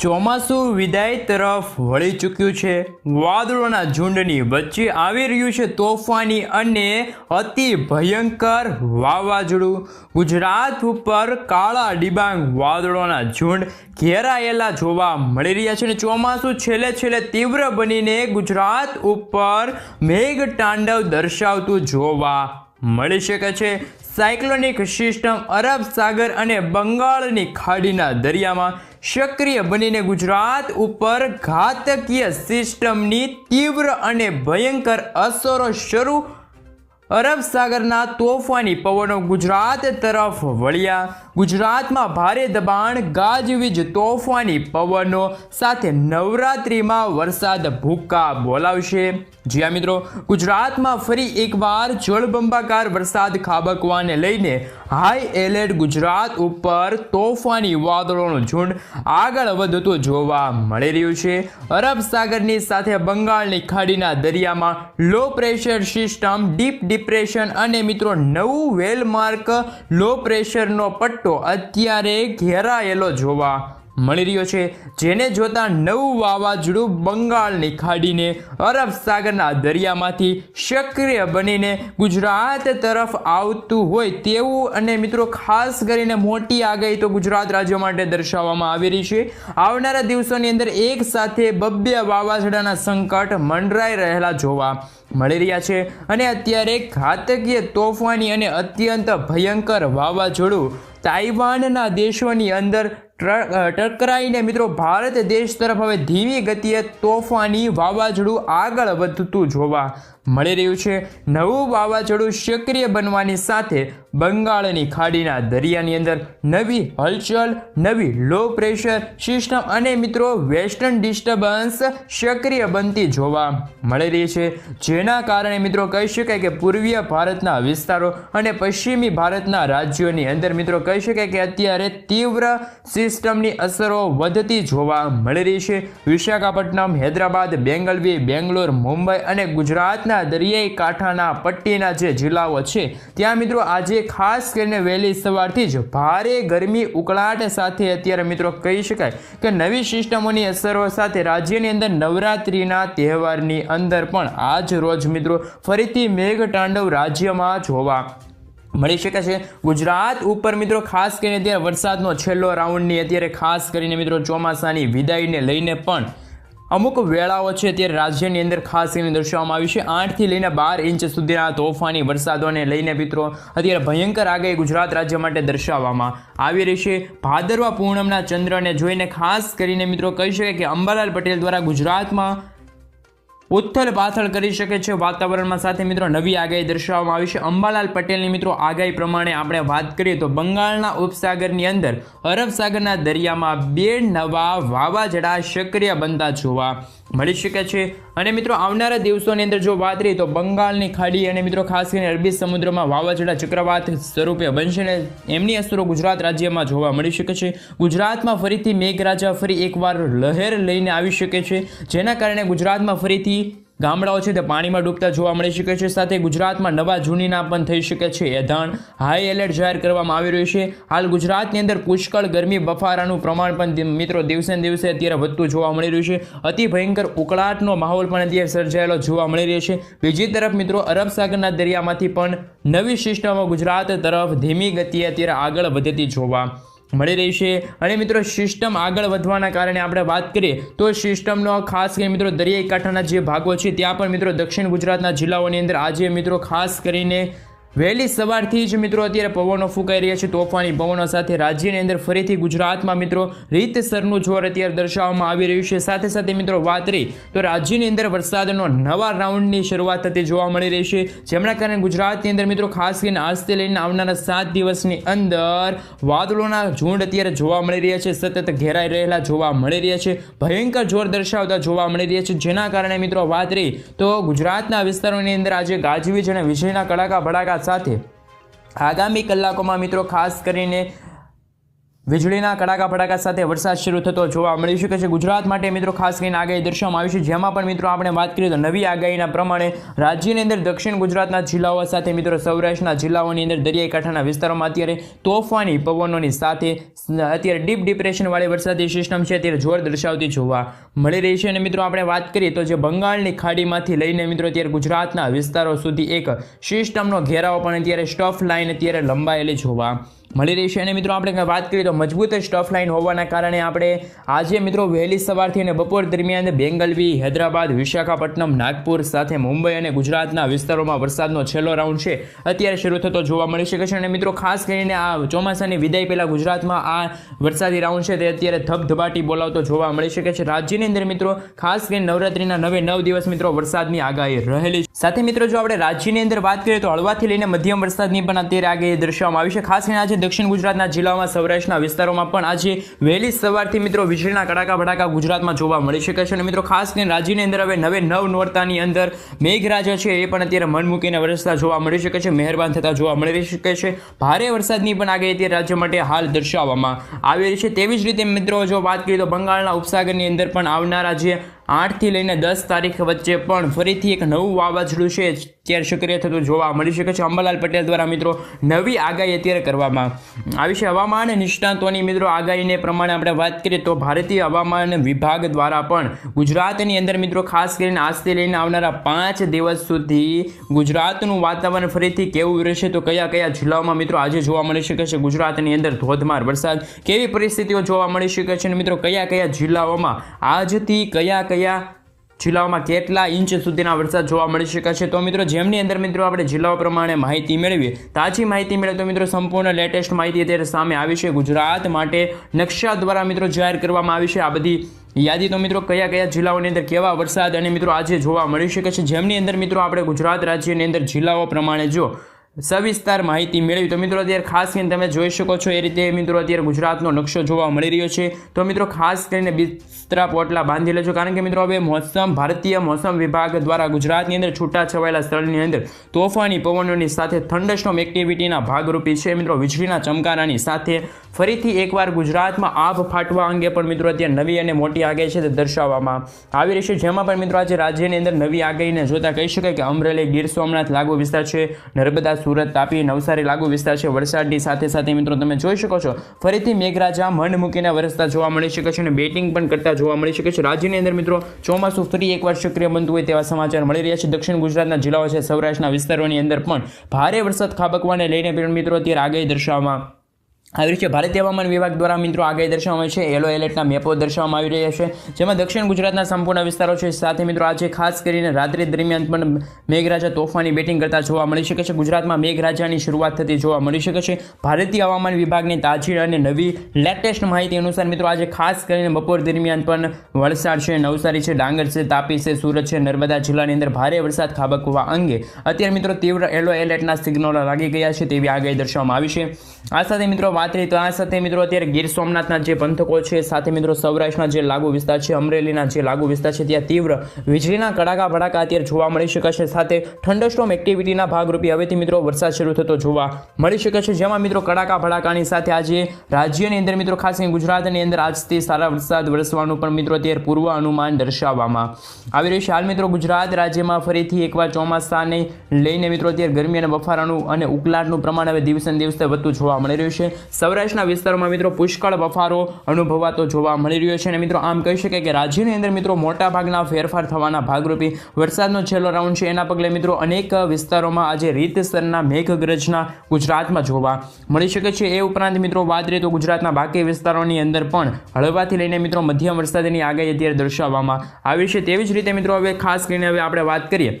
ચોમાસું વિદાય તરફ વળી ચૂક્યું છે. વાદળોના ઝુંડની વચ્ચે આવી રહ્યું છે તોફાની અને અતિ ભયંકર વાવાઝોડું. ગુજરાત ઉપર કાળા ડિબાંગ વાદળોના ઝુંડ ઘેરાયેલા જોવા મળી રહ્યા છે અને ચોમાસું છેલ્લે છેલ્લે તીવ્ર બનીને ગુજરાત ઉપર મેઘ તાંડવ દર્શાવતું જોવા મળી શકે છે. સાયક્લોનિક સિસ્ટમ અરબ સાગર અને બંગાળની ખાડીના દરિયામાં સક્રિય બનીને ગુજરાત ઉપર ઘાતકીય સિસ્ટમની તીવ્ર અને ભયંકર અસરો શરૂ અરબ સાગરના તોફાની પવનો ગુજરાત તરફ વળ્યા. ગુજરાતમાં ભારે દબાણ ગાજવીજ તોફાની પવનો સાથે નવરાત્રિમાં વરસાદ ભૂક્કા બોલાવશે. જ્યાં મિત્રો, ગુજરાતમાં ફરી એકવાર જળબંબાકાર વરસાદ ખાબકવાને લઈને હાઈ એલર્ટ ગુજરાત ઉપર તોફાની વાદળોનું ઝુંડ આગળ વધતું જોવા મળી રહ્યું છે. અરબ સાગરની સાથે બંગાળની ખાડીના દરિયામાં low pressure system deep depression અને મિત્રો, નવું વેલમાર્ક લો પ્રેશરનો પટ્ટો અત્યારે ઘેરાયેલો જોવા મળી રહ્યો છે, જેને જોતા નવું વાવાઝોડું બંગાળની ખાડીને, અરબ સાગરના દરિયામાંથી સક્રિય બનીને ગુજરાત તરફ આવતું હોય તેવું અને મિત્રો ખાસ કરીને મોટી આગાહી તો ગુજરાત રાજ્ય માટે દર્શાવવામાં આવી રહી છે. આવનારા દિવસોની અંદર એક સાથે બબ્બે વાવાઝોડાના સંકટ મંડરાઈ રહેલા જોવા મળી રહ્યા છે અને અત્યારે ઘાતકીય તોફાની અને અત્યંત ભયંકર વાવાઝોડું તાઇવાનના દેશોની અંદર ટકરાઈને મિત્રો ભારત દેશ તરફ હવે ધીમી ગતિએ તોફાની વાવાઝોડું આગળ વધતું જોવા મળી રહ્યું છે. નવું વાવાઝોડું સક્રિય બનવાની સાથે બંગાળની ખાડીના દરિયાની અંદર નવી હલચલ, નવી લો પ્રેશર સિસ્ટમ અને મિત્રો વેસ્ટર્ન ડિસ્ટર્બન્સ સક્રિય બનતી જોવા મળી રહી છે. જેના કારણે મિત્રો કહી શકાય કે પૂર્વીય ભારતના વિસ્તારો અને પશ્ચિમી ભારતના રાજ્યોની અંદર મિત્રો કહી શકાય કે અત્યારે તીવ્ર સિસ્ટમની અસરો વધતી જોવા મળી રહી છે. વિશાખાપટ્ટનમ, હૈદરાબાદ, બેંગલવી, બેંગ્લોર, મુંબઈ અને ગુજરાતના દરિયાઈ કાંઠાના પટ્ટીના જે જિલ્લાઓ છે, ત્યાં મિત્રો આજે ખાસ કરીને વહેલી સવારથી જ ભારે ગરમી ઉકળાટ સાથે અત્યારે મિત્રો કહી શકાય કે નવી સિસ્ટમોની અસરો સાથે રાજ્યની અંદર નવરાત્રિના તહેવારની અંદર પણ આજ રોજ મિત્રો ફરીથી મેઘતાંડવ રાજ્યમાં જોવા મળી શકે છે. ગુજરાત ઉપર મિત્રો ખાસ કરીને અત્યારે વરસાદનો છેલ્લો રાઉન્ડની અત્યારે ખાસ કરીને મિત્રો ચોમાસાની વિદાયને લઈને પણ અમુક વેળાઓ છે અત્યારે રાજ્યની અંદર ખાસ કરીને દર્શાવવામાં આવી છે. આઠથી લઈને બાર ઇંચ સુધીના તોફાની વરસાદોને લઈને મિત્રો અત્યારે ભયંકર આગાહી ગુજરાત રાજ્ય માટે દર્શાવવામાં આવી રહી છે. ભાદરવા પૂનમના ચંદ્રને જોઈને ખાસ કરીને મિત્રો કહી શકાય કે અંબાલાલ પટેલ દ્વારા ગુજરાતમાં ઉથલ પાથલ કરી શકે છે વાતાવરણમાં. સાથે મિત્રો નવી આગાહી દર્શાવવામાં આવી છે. અંબાલાલ પટેલની મિત્રો આગાહી પ્રમાણે આપણે વાત કરીએ તો બંગાળના ઉપસાગરની અંદર અરબ સાગરના દરિયામાં બે નવા વાવાઝોડા સક્રિય બનતા જોવા મળી શકે છે. અને મિત્રો, આવનારા દિવસોની અંદર જો વાત કરીએ તો બંગાળની ખાડી અને મિત્રો, ખાસ કરીને અરબી સમુદ્રમાં વાવાઝોડા ચક્રવાત સ્વરૂપે બનશે અને એમની અસરો ગુજરાત રાજ્યમાં જોવા મળી શકે છે. ગુજરાતમાં ફરીથી મેઘરાજા ફરી એકવાર લહેર લઈને આવી શકે છે. જેના કારણે ગુજરાતમાં ફરીથી ગામડાઓ છે તે પાણીમાં ડૂબતા જોવા મળી શકે છે. સાથે ગુજરાતમાં નવા જૂનીના પણ થઈ શકે છે. એધાણ હાઈ એલર્ટ જાહેર કરવામાં આવી રહ્યું છે. હાલ ગુજરાતની અંદર પુષ્કળ ગરમી બફારાનું પ્રમાણ પણ મિત્રો, દિવસે દિવસે અત્યારે વધતું જોવા મળી રહ્યું છે. અતિ ભયંકર ઉકળાટનો માહોલ પણ અત્યારે સર્જાયેલો જોવા મળી રહ્યો છે. બીજી તરફ, મિત્રો, અરબ સાગરના દરિયામાંથી પણ નવી સિસ્ટમો ગુજરાત તરફ ધીમી ગતિએ અત્યારે આગળ વધતી જોવા મળી રહી છે. અને મિત્રો સિસ્ટમ આગળ વધવાના કારણે આપણે વાત કરીએ તો સિસ્ટમનો ખાસ કરીને મિત્રો, દરિયાઈ કાંઠાના જે ભાગો છે, ત્યાં પણ મિત્રો, દક્ષિણ ગુજરાતના જિલ્લાઓની અંદર આજે મિત્રો ખાસ કરીને વહેલી સવારથી જ મિત્રો અત્યારે પવનો ફૂંકાઈ રહ્યા છે. તોફાની પવનો સાથે રાજ્યની અંદર ફરીથી ગુજરાતમાં મિત્રો રીતસરનું જોર અત્યારે દર્શાવવામાં આવી રહ્યું છે. સાથે સાથે મિત્રો વાત રહી તો રાજ્યની અંદર વરસાદનો નવા રાઉન્ડની શરૂઆત થતી જોવા મળી રહી છે. જેમના કારણે ગુજરાતની અંદર મિત્રો ખાસ કરીને આજથી લઈને આવનારા સાત દિવસની અંદર વાદળોના ઝુંડ અત્યારે જોવા મળી રહ્યા છે. સતત ઘેરાઈ રહેલા જોવા મળી રહ્યા છે. ભયંકર જોર દર્શાવતા જોવા મળી રહ્યા છે. જેના કારણે મિત્રો વાત રહી તો ગુજરાતના વિસ્તારોની અંદર આજે ગાજવીજ અને વીજળીના કડાકા ભડાકા સાથે આગામી કલાકોમાં મિત્રો ખાસ કરીને વીજળીના કડાકા ફડાકા સાથે વરસાદ શરૂ થતો જોવા મળી શકે છે. ગુજરાત માટે મિત્રો ખાસ કરીને આગાહી દર્શાવવામાં આવી છે. જેમાં પણ મિત્રો આપણે વાત કરીએ તો નવી આગાહીના પ્રમાણે રાજ્યની અંદર દક્ષિણ ગુજરાતના જિલ્લાઓ સાથે મિત્રો સૌરાષ્ટ્રના જિલ્લાઓની અંદર દરિયાઈ કાંઠાના વિસ્તારોમાં અત્યારે તોફાની પવનોની સાથે અત્યારે ડીપ ડિપ્રેશનવાળી વરસાદી સિસ્ટમ છે. અત્યારે જોર દર્શાવતી જોવા મળી રહી છે. અને મિત્રો આપણે વાત કરીએ તો જે બંગાળની ખાડીમાંથી લઈને મિત્રો અત્યારે ગુજરાતના વિસ્તારો સુધી એક સિસ્ટમનો ઘેરાવો પણ અત્યારે સ્ટફ લાઇન અત્યારે લંબાયેલી જોવા મળી રહી છે. અને મિત્રો, આપણે વાત કરીએ તો મજબૂત સ્ટફ લાઇન હોવાના કારણે આપણે આજે મિત્રો વહેલી સવારથી અને બપોર દરમિયાન બેંગલવી હૈદરાબાદ, વિશાખાપટ્ટનમ, નાગપુર સાથે મુંબઈ અને ગુજરાતના વિસ્તારોમાં વરસાદનો છેલ્લો રાઉન્ડ છે. અત્યારે શરૂ થતો જોવા મળી શકે છે. અને મિત્રો, ખાસ કરીને આ ચોમાસાની વિદાય પહેલાં ગુજરાતમાં આ વરસાદી રાઉન્ડ છે તે અત્યારે ધબધબાટી બોલાવતો જોવા મળી શકે છે. રાજ્યની અંદર મિત્રો, ખાસ કરીને નવરાત્રિના નવે નવ દિવસ મિત્રો વરસાદની આગાહી રહેલી સાથે મિત્રો, જો આપણે રાજ્યની અંદર વાત કરીએ તો હળવાથી લઈને મધ્યમ વરસાદની પણ અત્યારે આગાહી દર્શાવવામાં આવી છે. ખાસ કરીને આજે દક્ષિણ ગુજરાતના જિલ્લાઓમાં સૌરાષ્ટ્રના વિસ્તારોમાં પણ આજે વહેલી સવારથી મિત્રો વીજળીના કડાકા ભડાકા ગુજરાતમાં જોવા મળી શકે છે. અને મિત્રો ખાસ કરીને રાજ્યની અંદર હવે નવે નવ નોરતાની અંદર મેઘરાજા છે એ પણ અત્યારે મન મૂકીને વરસતા જોવા મળી શકે છે. મહેરબાન થતા જોવા મળી શકે છે. ભારે વરસાદની પણ આગાહી અત્યારે રાજ્ય માટે હાલ દર્શાવવામાં આવી રહી છે. તેવી જ રીતે મિત્રો જો વાત કરીએ તો બંગાળના ઉપસાગરની અંદર પણ આવનારા જે આઠથી લઈને દસ તારીખ વચ્ચે પણ ફરીથી એક નવું વાવાઝોડું છે. ત્યારે સક્રિય થતું જોવા મળી શકે છે. અંબાલાલ પટેલ દ્વારા મિત્રો નવી આગાહી અત્યારે કરવામાં આવી છે. હવામાન નિષ્ણાતોની મિત્રો આગાહીને પ્રમાણે આપણે વાત કરીએ તો ભારતીય હવામાન વિભાગ દ્વારા પણ ગુજરાતની અંદર મિત્રો ખાસ કરીને આજથી લઈને આવનારા પાંચ દિવસ સુધી ગુજરાતનું વાતાવરણ ફરીથી કેવું રહેશે? તો કયા કયા જિલ્લાઓમાં મિત્રો આજે જોવા મળી શકે છે? ગુજરાતની અંદર ધોધમાર વરસાદ, કેવી પરિસ્થિતિઓ જોવા મળી શકે છે? અને મિત્રો કયા કયા જિલ્લાઓમાં આજથી કયા કયા જિલ્લાઓમાં કેટલા ઇંચ સુધીના વરસાદ જોવા મળી શકે છે? તો મિત્રો, જેમની અંદર મિત્રો આપણે જિલ્લાઓ પ્રમાણે માહિતી મેળવીએ, તાજી માહિતી મેળવે તો મિત્રો, સંપૂર્ણ લેટેસ્ટ માહિતી અત્યારે સામે આવી છે. ગુજરાત માટે નકશા દ્વારા મિત્રો જાહેર કરવામાં આવી છે. આ બધી યાદી તો મિત્રો કયા કયા જિલ્લાઓની અંદર કેવા વરસાદ અને મિત્રો આજે જોવા મળી શકે છે? જેમની અંદર મિત્રો આપણે ગુજરાત રાજ્યની અંદર જિલ્લાઓ પ્રમાણે જો સવિસ્તાર માહિતી મેળવી. તો મિત્રો, અત્યારે ખાસ કરીને તમે જોઈ શકો છો એ રીતે મિત્રો, અત્યારે ગુજરાતનો નકશો જોવા મળી રહ્યો છે. તો મિત્રો, ખાસ કરીને બિસ્તરા પોટલા બાંધી લેજો. કારણ કે મિત્રો, હવે મોસમ, ભારતીય મોસમ વિભાગ દ્વારા ગુજરાતની અંદર છૂટા છવાયેલા સ્થળની અંદર તોફાની પવનોની સાથે થંડરસ્ટોમ એક્ટિવિટીના ભાગરૂપી છે. મિત્રો, વીજળીના ચમકારાની સાથે ફરીથી એકવાર ગુજરાતમાં આભ ફાટવા અંગે પણ મિત્રો, અત્યારે નવી અને મોટી આગાહી છે તે દર્શાવવામાં આવી રહી છે. જેમાં પણ મિત્રો, આજે રાજ્યની અંદર નવી આગાહીને જોતા કહી શકાય કે અમરેલી, ગીર સોમનાથ લાગુ વિસ્તાર છે. નર્મદા સુરત તાપી નવસારી લાગુ વિસ્તાર છે. વરસાદની સાથે સાથે મિત્રો તમે જોઈ શકો છો, ફરીથી મેઘરાજા મન મૂકીને વરસતા જોવા મળી શકે છે અને બેટિંગ પણ કરતા જોવા મળી શકે છે. રાજ્યની અંદર મિત્રો ચોમાસું ફરી એકવાર સક્રિય બનતું હોય તેવા સમાચાર મળી રહ્યા છે. દક્ષિણ ગુજરાતના જિલ્લાઓ છે, સૌરાષ્ટ્રના વિસ્તારોની અંદર પણ ભારે વરસાદ ખાબકવાને લઈને મિત્રો અત્યારે આગાહી દર્શાવવામાં આવી રીતે ભારતીય હવામાન વિભાગ દ્વારા મિત્રો આગાહી દર્શાવવામાં છે. યલો એલર્ટના મેપો દર્શાવવામાં આવી રહ્યા છે. જેમાં દક્ષિણ ગુજરાતના સંપૂર્ણ વિસ્તારો છે. સાથે મિત્રો આજે ખાસ કરીને રાત્રિ દરમિયાન પણ મેઘરાજા તોફાની બેટિંગ કરતા જોવા મળી શકે છે. ગુજરાતમાં મેઘરાજાની શરૂઆત થતી જોવા મળી શકે છે. ભારતીય હવામાન વિભાગની તાજી અને નવી લેટેસ્ટ માહિતી અનુસાર મિત્રો આજે ખાસ કરીને બપોર દરમિયાન પણ વલસાડ છે, નવસારી છે, ડાંગર છે, તાપી છે, સુરત છે, નર્મદા જિલ્લાની અંદર ભારે વરસાદ ખાબકવા અંગે અત્યારે મિત્રો તીવ્ર યલો એલર્ટના સિગ્નલો લાગી ગયા છે તેવી આગાહી દર્શાવવામાં આવી છે. આ સાથે મિત્રો વાત રહી તો આ સાથે મિત્રો અત્યારે ગીર સોમનાથના જે પંથકો છે, સાથે મિત્રો સૌરાષ્ટ્રના જે લાગુ વિસ્તાર છે, અમરેલીના જે લાગુ વિસ્તાર છે, ત્યાં તીવ્ર વીજળીના કડાકા ભડાકા અત્યારે જોવા મળી શકે છે. સાથે થંડરસ્ટોમ એક્ટિવિટીના ભાગરૂપે હવેથી મિત્રો વરસાદ શરૂ થતો જોવા મળી શકે છે. જેમાં મિત્રો કડાકા ભડાકાની સાથે આજે રાજ્યની અંદર મિત્રો, ખાસ કરીને ગુજરાતની અંદર આજથી સારા વરસાદ વરસવાનું પણ મિત્રો અત્યારે પૂર્વ અનુમાન દર્શાવવામાં આવી રહ્યું છે. હાલ મિત્રો ગુજરાત રાજ્યમાં ફરીથી એકવાર ચોમાસાને લઈને મિત્રો અત્યારે ગરમી અને બફારાનું અને ઉકલાટનું પ્રમાણ હવે દિવસે દિવસે વધતું જોવા મળી રહ્યું છે. સૌરાષ્ટ્રના વિસ્તારોમાં મિત્રો પુષ્કળ બફારો અનુભવાતો જોવા મળી રહ્યો છે અને મિત્રો આમ કહી શકાય કે રાજ્યની અંદર મિત્રો મોટા ભાગના ફેરફાર થવાના ભાગરૂપે વરસાદનો છેલ્લો રાઉન્ડ છે. એના પગલે મિત્રો અનેક વિસ્તારોમાં આજે રીતસરના મેઘગર્જના ગુજરાતમાં જોવા મળી શકે છે. એ ઉપરાંત મિત્રો વાત કરીએ તો ગુજરાતના બાકી વિસ્તારોની અંદર પણ હળવાથી લઈને મિત્રો મધ્યમ વરસાદની આગાહી અત્યારે દર્શાવવામાં આવી છે. તેવી જ રીતે મિત્રો હવે ખાસ કરીને હવે આપણે વાત કરીએ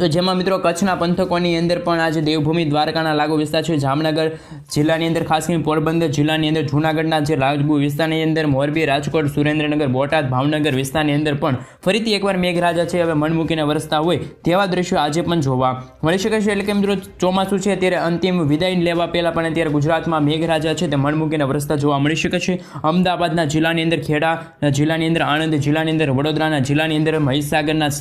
તો જેમાં મિત્રો કચ્છના પંથકોની અંદર પણ આજે દેવભૂમિ દ્વારકાના લાગુ વિસ્તાર છે. જામનગર જિલ્લાની અંદર ખાસ કરીને પોરબંદર જિલ્લાની અંદર, જૂનાગઢના જે લાગુ વિસ્તારની અંદર, મોરબી, રાજકોટ, સુરેન્દ્રનગર, બોટાદ, ભાવનગર વિસ્તારની અંદર પણ ફરીથી એકવાર મેઘરાજા છે. હવે મન મૂકીને વરસતા હોય તેવા દ્રશ્યો આજે પણ જોવા મળી શકે છે. એટલે કે મિત્રો ચોમાસું છે ત્યારે અંતિમ વિદાય લેવા પહેલાં પણ અત્યારે ગુજરાતમાં મેઘરાજા છે તે મન મૂકીને વરસતા જોવા મળી શકે છે. અમદાવાદના જિલ્લાની અંદર ખેડા જિલ્લાની અંદર આણંદ, જિલ્લાની અંદર વડોદરાના જિલ્લાની અંદર મહીસાગરના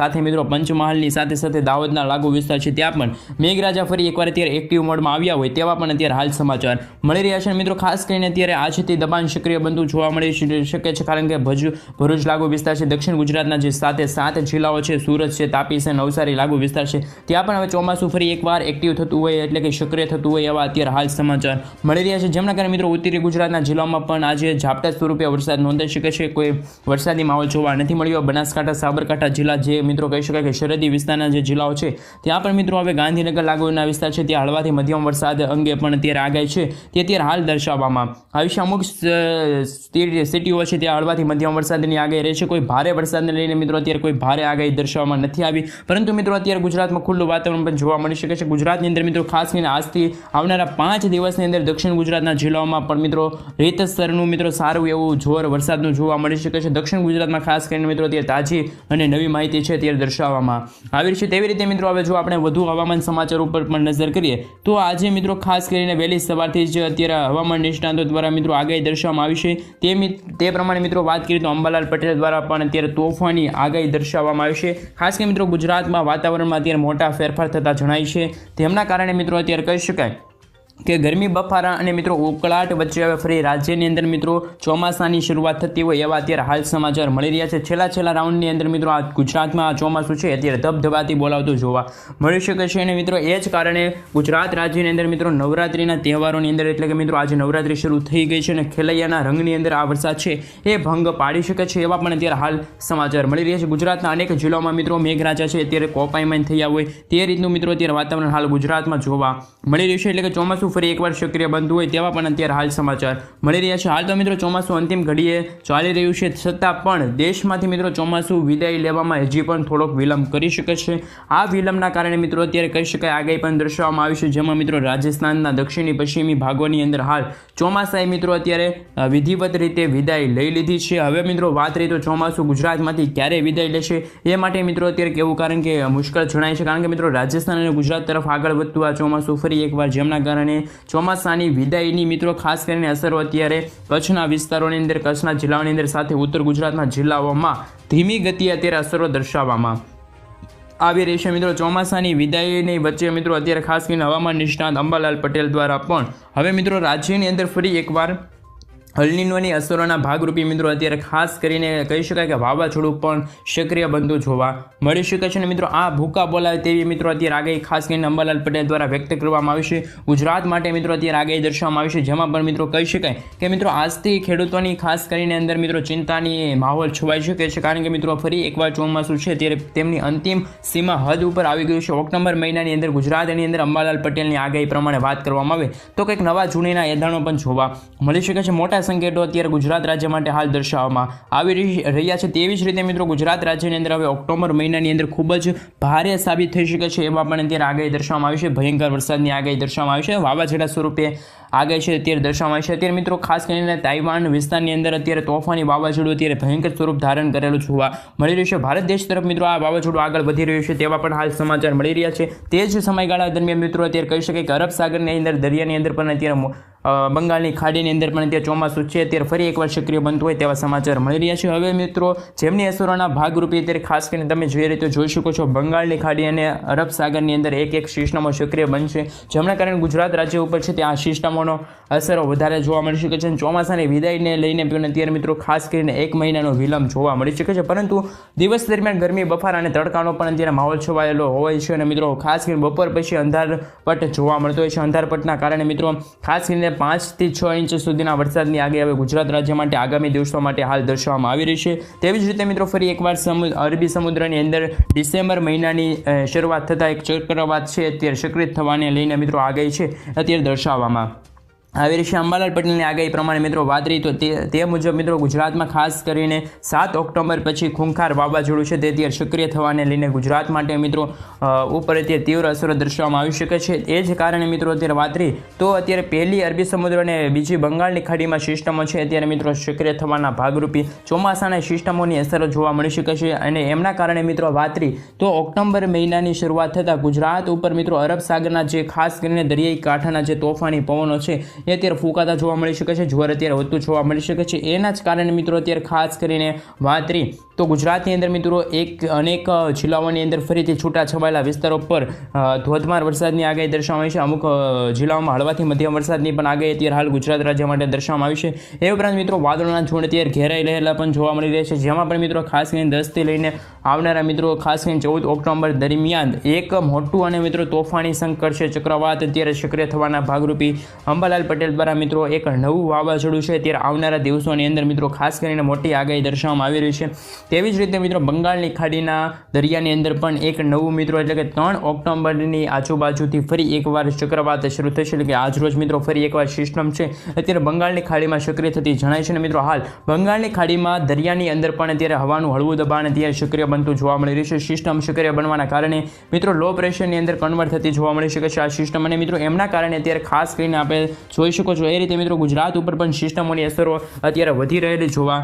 સાથે મિત્રો પંચમહાલની સાથે સાથે સાથે દાહોદના લાગુ વિસ્તાર છે, ત્યાં પણ મેઘરાજા ફરી એકવાર અત્યારે એક્ટિવ મોડમાં આવ્યા હોય તેવા પણ અત્યારે હાલ સમાચાર મળી રહ્યા છે. મિત્રો, ખાસ કરીને અત્યારે આજથી દબાણ સક્રિય બનતું જોવા મળી શકે છે, કારણ કે ભજ, ભરૂચ લાગુ વિસ્તાર છે, દક્ષિણ ગુજરાતના જે સાથે સાત જિલ્લાઓ છે, સુરત છે, તાપી છે, નવસારી લાગુ વિસ્તાર છે, ત્યાં પણ હવે ચોમાસું ફરી એકવાર એક્ટિવ થતું હોય એટલે કે સક્રિય થતું હોય એવા અત્યારે હાલ સમાચાર મળી રહ્યા છે. જેમના કારણે મિત્રો, ઉત્તરી ગુજરાતના જિલ્લાઓમાં પણ આજે ઝાપટા સ્વરૂપે વરસાદ નોંધાઈ શકે છે. કોઈ વરસાદી માહોલ જોવા નથી મળ્યો. બનાસકાંઠા, સાબરકાંઠા જિલ્લા જે મિત્રો કહી શકાય કે સરહદી વિસ્તારના જે જિલ્લાઓ છે, ત્યાં પણ મિત્રો હવે ગાંધીનગર લાગુના વિસ્તાર છે, ત્યાં હળવાથી મધ્યમ વરસાદ અંગે પણ અત્યારે આગાહી છે, તે અત્યારે હાલ દર્શાવવામાં. આવી છે અમુક સિટીઓ છે, ત્યાં હળવાથી મધ્યમ વરસાદની આગાહી રહેશે કોઈ ભારે વરસાદને લઈને મિત્રો અત્યારે કોઈ ભારે આગાહી દર્શાવવામાં નથી આવી. પરંતુ મિત્રો અત્યારે ગુજરાતમાં ખુલ્લું વાતાવરણ પણ જોવા મળી શકે છે. ગુજરાતની અંદર મિત્રો ખાસ કરીને આજથી આવનારા પાંચ દિવસની અંદર દક્ષિણ ગુજરાતના જિલ્લાઓમાં પણ મિત્રો રેત સ્તરનું મિત્રો સારું એવું જોર વરસાદનું જોવા મળી શકે છે. દક્ષિણ ગુજરાતમાં ખાસ કરીને મિત્રો અત્યારે તાજી અને નવી માહિતી છે અત્યારે દર્શાવવામાં આવી છે તેવી રીતે મિત્રો હવે જો આપણે વધુ હવામાન સમાચાર ઉપર પણ નજર કરીએ, તો આજે મિત્રો ખાસ કરીને વહેલી સવારથી જ અત્યારે હવામાન નિષ્ણાંતો દ્વારા મિત્રો આગાહી દર્શાવવામાં આવી છે. તે તે પ્રમાણે મિત્રો વાત કરીએ તો અંબાલાલ પટેલ દ્વારા પણ અત્યારે તોફાની આગાહી દર્શાવવામાં આવી છે. ખાસ કરીને મિત્રો ગુજરાતમાં વાતાવરણમાં અત્યારે મોટા ફેરફાર થતા જણાય છે. તેમના કારણે મિત્રો અત્યારે કહી શકાય કે ગરમી, બફારા અને મિત્રો ઉકળાટ વચ્ચે હવે ફરી રાજ્યની અંદર મિત્રો ચોમાસાની શરૂઆત થતી હોય એવા અત્યારે હાલ સમાચાર મળી રહ્યા છે. છેલ્લા છેલ્લા રાઉન્ડની અંદર મિત્રો આ ગુજરાતમાં ચોમાસું છે, અત્યારે ધબધબાથી બોલાવતું જોવા મળી શકે છે. અને મિત્રો એ જ કારણે ગુજરાત રાજ્યની અંદર મિત્રો નવરાત્રિના તહેવારોની અંદર એટલે કે મિત્રો આજે નવરાત્રિ શરૂ થઈ ગઈ છે અને ખેલૈયાના રંગની અંદર આ વરસાદ છે એ ભંગ પાડી શકે છે એવા પણ અત્યારે હાલ સમાચાર મળી રહ્યા છે. ગુજરાતના અનેક જિલ્લાઓમાં મિત્રો મેઘરાજા છે, અત્યારે કોપાઈમાન થયા હોય તે રીતનું મિત્રો અત્યારે વાતાવરણ હાલ ગુજરાતમાં જોવા મળી રહ્યું છે. એટલે કે ચોમાસું ફરી એકવાર સક્રિય બનતું હોય તેવા પણ અત્યારે હાલ સમાચાર મળી રહ્યા છે. હાલ તો મિત્રો ચોમાસું અંતિમ ઘડીએ ચાલી રહ્યું છે. છતાં પણ દેશમાંથી મિત્રો ચોમાસું વિદાય લેવામાં હજી પણ થોડોક વિલંબ કરી શકે છે. આ વિલંબના કારણે મિત્રો અત્યારે કહી શકાય આગાહી પણ દર્શાવવામાં આવી છે. જેમાં મિત્રો રાજસ્થાનના દક્ષિણી પશ્ચિમી ભાગોની અંદર હાલ ચોમાસાએ મિત્રો અત્યારે વિધિવત રીતે વિદાય લઈ લીધી છે. હવે મિત્રો વાત રહી તો ચોમાસું ગુજરાતમાંથી ક્યારે વિદાય લેશે એ માટે મિત્રો અત્યારે કેવું કારણ કે મુશ્કેલ જણાય છે. કારણ કે મિત્રો રાજસ્થાન અને ગુજરાત તરફ આગળ વધતું આ ચોમાસું ફરી એકવાર જેમના કારણે ચોમાસાની વિદાયની મિત્રો, ખાસ કરીને અસરો અત્યારે કચ્છના વિસ્તારોની અંદર, કચ્છના જિલ્લાઓની અંદર સાથે ઉત્તર ગુજરાતના જિલ્લાઓમાં ધીમી ગતિએ અત્યારે અસરો દર્શાવવામાં આવી રહી છે. મિત્રો, ચોમાસાની વિદાયની વચ્ચે મિત્રો, અત્યારે ખાસ કરીને હવામાન નિષ્ણાત અંબાલાલ પટેલ દ્વારા પણ હવે મિત્રો, રાજ્યની અંદર ફરી એકવાર અલનીનોની અસરોના ભાગરૂપી મિત્રો, અત્યારે ખાસ કરીને કહી શકાય કે વાવાઝોડું પણ સક્રિય બનતું જોવા મળી શકે છે. અને મિત્રો, આ ભૂકા બોલાવે તેવી મિત્રો અત્યારે આગાહી ખાસ કરીને અંબાલાલ પટેલ દ્વારા વ્યક્ત કરવામાં આવી છે. ગુજરાત માટે મિત્રો અત્યારે આગાહી દર્શાવવામાં આવી છે, જેમાં પણ મિત્રો કહી શકાય કે મિત્રો, આજથી ખેડૂતોની ખાસ કરીને અંદર મિત્રો ચિંતાની માહોલ છવાઈ શકે છે. કારણ કે મિત્રો, ફરી એકવાર ચોમાસું છે, ત્યારે તેમની અંતિમ સીમા હદ ઉપર આવી ગયું છે. ઓક્ટોબર મહિનાની અંદર ગુજરાતની અંદર અંબાલાલ પટેલની આગાહી પ્રમાણે વાત કરવામાં આવે તો કંઈક નવા જૂનીના એંધાણો પણ જોવા મળી શકે છે. મોટા સંકેતો અત્યારે ગુજરાત રાજ્ય માટે હાલ દર્શાવવામાં આવી રહી- રહ્યા છે. તેવી જ રીતે મિત્રો ગુજરાત રાજ્યની અંદર હવે ઓક્ટોબર મહિનાની અંદર ખૂબ જ ભારે સાબિત થઈ શકે છે એમાં પણ અત્યારે આગાહી દર્શાવવામાં આવી છે. ભયંકર વરસાદની આગાહી દર્શાવવામાં આવી છે. વાવાઝોડા સ્વરૂપે આગાહી છે, અત્યારે દર્શાવવામાં છે. અત્યારે મિત્રો, ખાસ કરીને તાઇવાન વિસ્તારની અંદર અત્યારે તોફાની વાવાઝોડું અત્યારે ભયંકર સ્વરૂપ ધારણ કરેલું જોવા મળી રહ્યું છે. ભારત દેશ તરફ મિત્રો, આ વાવાઝોડું આગળ વધી રહ્યું છે તેવા પણ હાલ સમાચાર મળી રહ્યા છે. તે જ સમયગાળા દરમિયાન મિત્રો, અત્યારે કહી શકાય કે અરબ સાગરની અંદર, દરિયાની અંદર પણ અત્યારે બંગાળની ખાડીની અંદર પણ અત્યારે ચોમાસું છે. અત્યારે ફરી એકવાર સક્રિય બનતું હોય તેવા સમાચાર મળી રહ્યા છે. હવે મિત્રો, જેમની અસરોના ભાગરૂપે અત્યારે ખાસ કરીને તમે જોઈ રીતે જોઈ શકો છો, બંગાળની ખાડી અને અરબ સાગરની અંદર એક એક સિસ્ટમો સક્રિય બનશે. જેમના કારણે ગુજરાત રાજ્ય ઉપર છે ત્યાં આ સિસ્ટમોનો અસરો વધારે જોવા મળી શકે છે ચોમાસાની વિદાયને લઈને પણ અત્યારે મિત્રો ખાસ કરીને એક મહિનાનો વિલંબ જોવા મળી શકે છે. પરંતુ દિવસ દરમિયાન ગરમી, બફારા અને તડકાનો પણ અત્યારે માહોલ છવાયેલો હોય છે અને મિત્રો ખાસ કરીને બપોર પછી અંધારપટ જોવા મળતો હોય છે. અંધારપટના કારણે મિત્રો ખાસ કરીને પાંચથી છ ઇંચ સુધીના વરસાદની આગે હવે ગુજરાત રાજ્ય માટે આગામી દિવસો માટે હાલ દર્શાવવામાં આવી રહી છે. તેવી જ રીતે મિત્રો ફરી એકવાર અરબી સમુદ્રની અંદર ડિસેમ્બર મહિનાની શરૂઆત થતાં એક ચક્રવાત છે. અત્યારે સક્રિય થવાને લઈને મિત્રો આગાહી છે. અત્યારે દર્શાવવામાં આવી રીતે અંબાલાલ પટેલની આગાહી પ્રમાણે મિત્રો વાત રહી તે તે મુજબ મિત્રો ગુજરાતમાં ખાસ કરીને સાત ઓક્ટોબર પછી ખૂંખાર વાવાઝોડું છે. તે અત્યારે સક્રિય થવાને લઈને ગુજરાત માટે મિત્રો ઉપર અત્યારે તીવ્ર અસરો દર્શાવવામાં આવી શકે છે. એ જ કારણે મિત્રો અત્યારે વાત રહી તો અત્યારે પહેલી અરબી સમુદ્ર અને બીજી બંગાળની ખાડીમાં સિસ્ટમો છે. અત્યારે મિત્રો સક્રિય થવાના ભાગરૂપી ચોમાસાના સિસ્ટમોની અસરો જોવા મળી શકે છે અને એમના કારણે મિત્રો વાત રહી તો ઓક્ટોબર મહિનાની શરૂઆત થતાં ગુજરાત ઉપર મિત્રો અરબ સાગરના જે ખાસ કરીને દરિયાઈ કાંઠાના જે તોફાની પવનો છે એ અત્યારે ફૂંકાતા જોવા મળી શકે છે, જ્વર અત્યારે વધતું જોવા મળી શકે છે. એના જ કારણે મિત્રો અત્યારે ખાસ કરીને વાત કરી તો ગુજરાતની અંદર મિત્રો એક, અનેક જિલ્લાઓની અંદર ફરીથી છૂટા છવાયેલા વિસ્તારો પર ધોધમાર વરસાદની આગાહી દર્શાવાઈ છે. અમુક જિલ્લાઓમાં હળવાથી મધ્યમ વરસાદની પણ આગાહી અત્યારે હાલ ગુજરાત રાજ્ય માટે દર્શાવવામાં આવી છે. એ ઉપરાંત મિત્રો વાદળોના ઝુંડ અત્યારે ઘેરાઈ રહેલા પણ જોવા મળી રહ્યા છે, જેમાં પણ મિત્રો ખાસ કરીને દસથી લઈને આવનારા મિત્રો, ખાસ કરીને ચૌદ ઓક્ટોબર દરમિયાન એક મોટું અને મિત્રો તોફાની સંકટ છે ચક્રવાત અત્યારે સક્રિય થવાના ભાગરૂપી અંબાલાલ પટેલ દ્વારા મિત્રો એક નવું વાવાઝોડું છે. ત્યારે આવનારા દિવસોની અંદર મિત્રો ખાસ કરીને મોટી આગાહી દર્શાવવામાં આવી રહી છે. તેવી જ રીતે મિત્રો બંગાળની ખાડીના દરિયાની અંદર પણ એક નવું મિત્રો એટલે કે ત્રણ ઓક્ટોબરની આજુબાજુથી ફરી એકવાર ચક્રવાત શરૂ થશે. એટલે કે આજરોજ મિત્રો ફરી એકવાર સિસ્ટમ છે. અત્યારે બંગાળની ખાડીમાં સક્રિય થતી જણાય છે ને મિત્રો હાલ બંગાળની ખાડીમાં દરિયાની અંદર પણ અત્યારે હવાનું હળવું દબાણ અત્યારે સક્રિય બનતું જોવા મળી રહ્યું છે. સિસ્ટમ સક્રિય બનવાના કારણે મિત્રો લો પ્રેશરની અંદર કન્વર્ટ થતી જોવા મળી શકે છે. આ સિસ્ટમ અને મિત્રો એમના કારણે અત્યારે ખાસ કરીને આપણે જોઈ શકો છો. એ રીતે મિત્રો ગુજરાત ઉપર પણ સિસ્ટમોની અસરો અત્યારે વધી રહેલી જોવા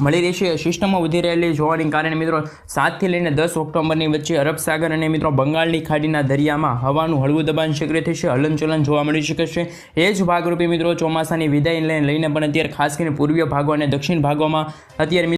મળી રહી છે. સિસ્ટમો વધી રહેલી જોવાને કારણે મિત્રો સાતથી લઈને દસ ઓક્ટોબરની વચ્ચે અરબ સાગર અને મિત્રો બંગાળની ખાડીના દરિયામાં હવાનું હળવું દબાણ સક્રિય થશે હલનચલન જોવા મળી શકે છે. એ જ ભાગરૂપે મિત્રો ચોમાસાની વિદાય લઈને પણ અત્યારે ખાસ કરીને પૂર્વીય ભાગો અને દક્ષિણ ભાગોમાં અત્યારે